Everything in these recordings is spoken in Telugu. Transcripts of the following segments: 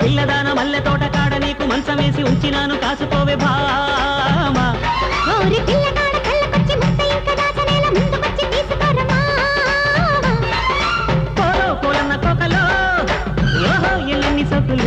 పిల్లదాన మల్లె తోట కాడ నీకు మంచం వేసి ఉంచినాను కాసుకోవే భామా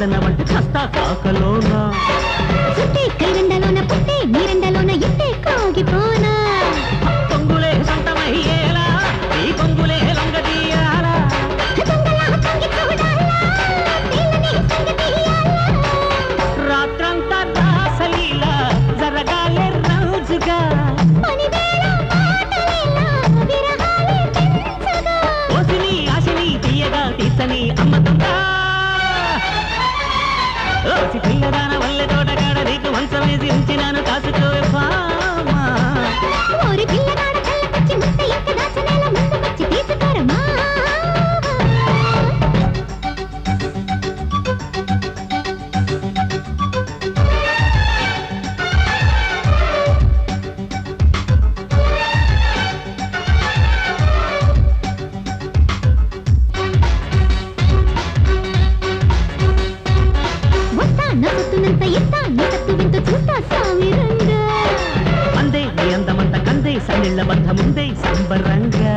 కాదన్నవంటే చస్తా కాకలోనా. పుట్టే కైరండలోన పుట్టే మీరండలోన ఎత్తే కాగిపో பிள்ளைதான வல்லதா వెళ్ళ బంధముందే సంబరంగా